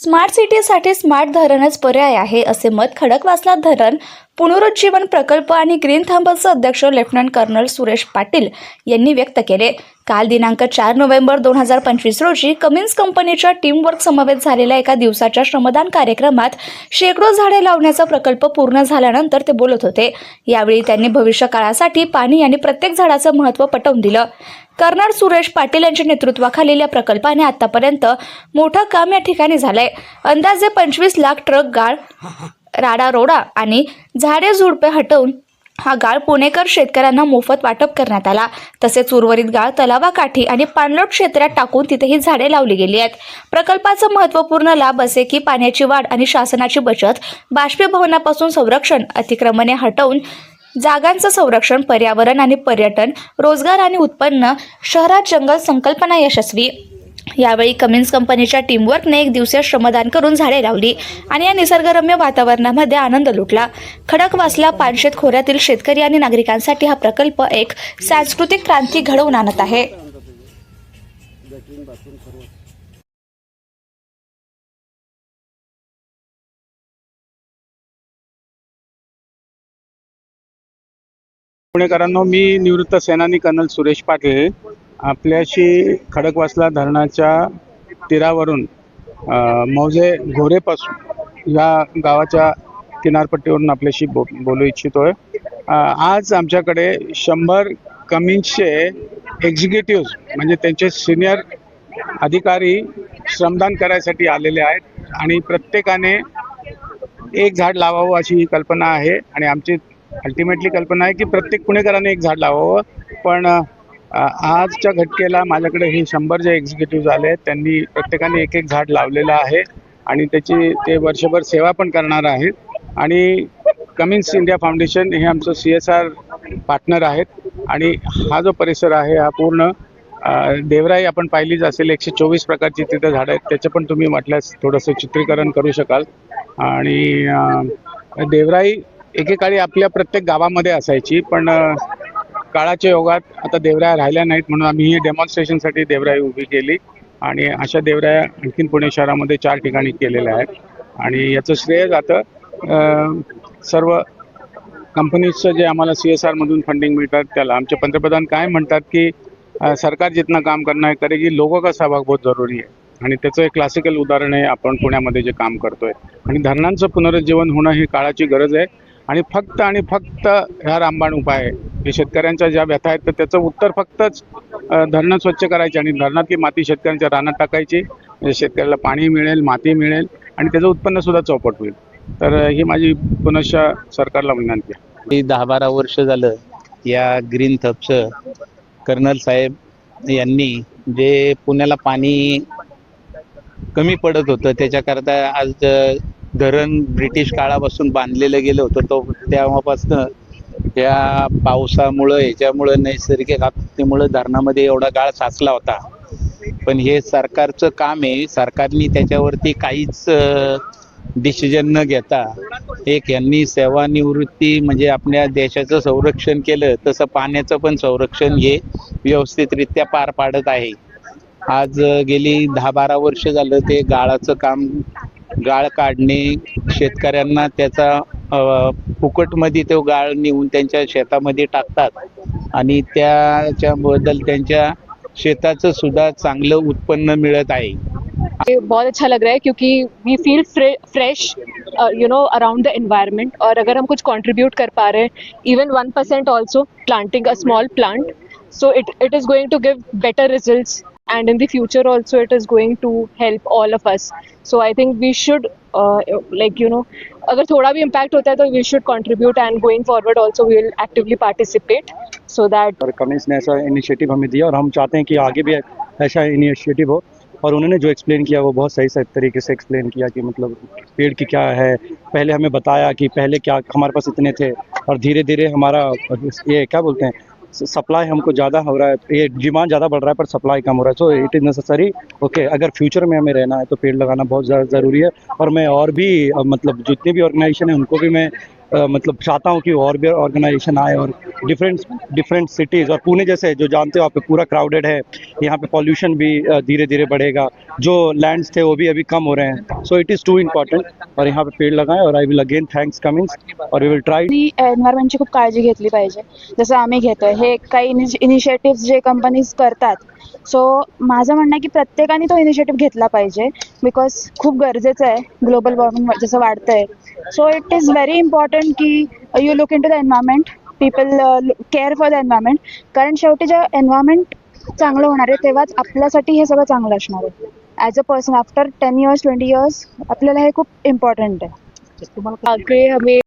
Smart सिटीसाठी smart धरणच पर्याय आहे असे मत खडकवासला धरण पुनरुज्जीवन प्रकल्प आणि ग्रीन थंबचे अध्यक्ष लेफ्टनंट कर्नल सुरेश पाटील यांनी व्यक्त केले. काल दिनांक चार नोव्हेंबर दोन हजार पंचवीस रोजी कमिन्स कंपनीच्या टीमवर्क समवेत झालेल्या एका दिवसाच्या श्रमदान कार्यक्रमात शेकडो झाडे लावण्याचा प्रकल्प पूर्ण झाल्यानंतर ते बोलत होते. यावेळी त्यांनी भविष्य काळासाठी पाणी आणि प्रत्येक झाडाचं महत्त्व पटवून दिलं. कर्नल सुरेश पाटील यांच्या नेतृत्वाखालील या प्रकल्पाने आतापर्यंत मोठं काम या ठिकाणी झालंय. अंदाजे पंचवीस लाख ट्रक गाळ राडा रोडा आणि झाडे झुडपे हटवून हा गाळ पुणेकर शेतकऱ्यांना मोफत वाटप करण्यात आला. तसेच उर्वरित गाळ तलावाकाठी आणि पाणलोट क्षेत्रात टाकून तिथे ही झाडे लावली गेली आहेत. प्रकल्पाचा महत्त्वपूर्ण लाभ असे की पाण्याची वाढ आणि शासनाची बचत बाष्पीभवनापासून संरक्षण अतिक्रमणे हटवून जागांचं संरक्षण पर्यावरण आणि पर्यटन रोजगार आणि उत्पन्न शहरात जंगल संकल्पना यशस्वी. यावेळी कमिन्स कंपनीच्या टीमवर्कने एक दिवसीय श्रमदान करून झाडे लावली आणि या निसर्गरम्य वातावरणामध्ये आनंद लुटला. खडकवासला पानशेत खोऱ्यातील शेतकरी आणि नागरिकांसाठी हा प्रकल्प एक सांस्कृतिक क्रांती घडवून आणत आहे. पुणेकरांनो मी निवृत्त सेनानी कर्नल सुरेश पाटील आपल्याशी खडकवासला धरणाच्या तीरावरून मौजे घोरेपासून या गावाच्या किनारपट्टीवरून आपल्याशी बो बोलू इच्छितोय. आज आमच्याकडे शंभर कमीचे एक्झिक्युटिव्ह म्हणजे त्यांचे सिनियर अधिकारी श्रमदान करायसाठी आलेले आहेत आणि प्रत्येकाने एक झाड लावावं अशी ही कल्पना आहे आणि आमची अल्टिमेटली कल्पना आहे की प्रत्येक पुणेकराने एक झाड लावावं पण आजच्या घटकेला माझ्याकडे हे शंभर जे एक्झिक्युटिव्ह आले आहेत त्यांनी प्रत्येकाने एक एक झाड लावलेलं आहे आणि त्याची ते वर्षभर सेवा पण करणार आहेत. आणि कमिन्स इंडिया फाउंडेशन हे आमचं सी एस आर पार्टनर आहेत आणि हा जो परिसर आहे हा पूर्ण देवराई आपण पाहिलीच असेल एकशे चोवीस प्रकारची तिथे झाडं आहेत त्याचं पण तुम्ही म्हटल्यास थोडंसं चित्रीकरण करू शकाल. आणि देवराई एकेकाळी आपल्या प्रत्येक गावामध्ये असायची पण काळाच्या योगात आता देवराया राहिल्या नाहीत म्हणून आम्ही ही डेमॉन्स्ट्रेशनसाठी देवराई उभी केली आणि अशा देवराया आणखीन पुणे शहरामध्ये चार ठिकाणी केलेल्या आहेत. आणि याचं श्रेय जातं सर्व कंपनीजचं जे आम्हाला सी एस आरमधून फंडिंग मिळतात त्याला. आमचे पंतप्रधान काय म्हणतात की सरकार जितना काम करणार है करेगी लोगों का सहभाग बहुत जरुरी आहे आणि त्याचं एक क्लासिकल उदाहरण आहे आपण पुण्यामध्ये जे काम करतोय. आणि धरणांचं पुनरुज्जीवन होणं ही काळाची गरज आहे. आणि फक्त आणि फक्त ह्या रामबाण उपाय आहे. हे शेतकऱ्यांच्या ज्या व्यथा आहेत तर त्याचं उत्तर फक्तच धरणं स्वच्छ करायची आणि धरणातली माती शेतकऱ्यांच्या रानात टाकायची. म्हणजे शेतकऱ्याला पाणी मिळेल माती मिळेल आणि त्याचं उत्पन्नसुद्धा चौपट होईल. तर ही माझी पुनश्च सरकारला विनंती आहे. दहा बारा वर्ष झालं या ग्रीन थपचं कर्नल साहेब यांनी जे पुण्याला पाणी कमी पडत होतं त्याच्याकरता आज धरण ब्रिटिश काळापासून बांधलेलं गेलं होतं तो तेव्हापासनं या पावसामुळं ह्याच्यामुळं नैसर्गिक आपत्तीमुळं धरणामध्ये एवढा गाळ साचला होता. पण हे सरकारचं काम आहे सरकारने त्याच्यावरती काहीच डिसिजन न घेता एक यांनी सेवानिवृत्ती म्हणजे आपल्या देशाचं संरक्षण केलं तसं पाण्याचं पण संरक्षण हे व्यवस्थितरित्या पार पाडत आहे. आज गेली दहा बारा वर्ष झालं ते गाळाचं काम गाळ काढणे शेतकऱ्यांना त्याचा फुकटमध्ये तो गाळ नेऊन त्यांच्या शेतामध्ये टाकतात. आणि त्याच्याबद्दल त्यांच्या शेताचं सुद्धा चांगलं उत्पन्न मिळत आहे. बहुत अच्छा लग रहा है क्योंकि we feel fresh you know around the environment और अगर हम कुछ कंट्रीब्यूट कर पा रहे हैं even one percent also planting a small plant so it it is going to give better results and in the future also it is going to help all of us so i think we should uh, like you know अगर थोड़ा भी impact होता है तो we should contribute and going forward also we will actively participate so that और Cummins ने ऐसा initiative हमें दिया और हम चाहते हैं कि आगे भी ऐसा इनिशिएटिव हो और उन्होंने जो एक्सप्लेन किया वो बहुत सही सही तरीके से एक्सप्लेन किया कि मतलब पेड़ की क्या है पहले हमें बताया कि पहले क्या हमारे पास इतने थे और धीरे धीरे हमारा ये क्या बोलते हैं सप्लाई हमको ज़्यादा हो रहा है, ये डिमांड ज़्यादा बढ़ रहा है, पर सप्लाई कम हो रहा है। So it is necessary okay अगर फ्यूचर में हमें रहना है तो पेड़ लगाना बहुत ज़्यादा ज़रूरी है। और मैं और भी मतलब जितने भी ऑर्गेनाइजेशन है, उनको भी मैं मतलब चाहता हूँ कि और भी ऑर्गेनाइजेशन आए और डिफरेंट डिफरेंट सिटीज़ और पुणे जैसे जो जानते हो, आप पूरा क्राउडेड है, यहाँ पे पॉल्यूशन भी धीरे धीरे बढ़ेगा। जो लैंड्स थे, वो भी अभी कम हो रहे हैं। So it is too important और यहाँ पे पेड़ लगाएँ और I will again thanks Cummins और वी विल ट्राई एन्व्हायरमेंटची खूप काळजी घेतली पाहिजे. जसं आम्ही घेतोय, हे काही इनिशिएटिव्ह जे कंपनीज़ करतात सो माझं म्हणणं आहे की प्रत्येकाने तो इनिशिएटिव्ह घेतला पाहिजे बिकॉज खूप गरजेचं आहे ग्लोबल वॉर्मिंग जसं वाढतंय. So it is very important की you look into the environment people care for the environment कारण शेवटी जेव्हा एन्व्हायरमेंट चांगलं होणार आहे तेव्हाच आपल्यासाठी हे सगळं चांगलं असणार आहे. As a person after ten years twenty years आपल्याला हे खूप इम्पॉर्टंट आहे. आगे हमें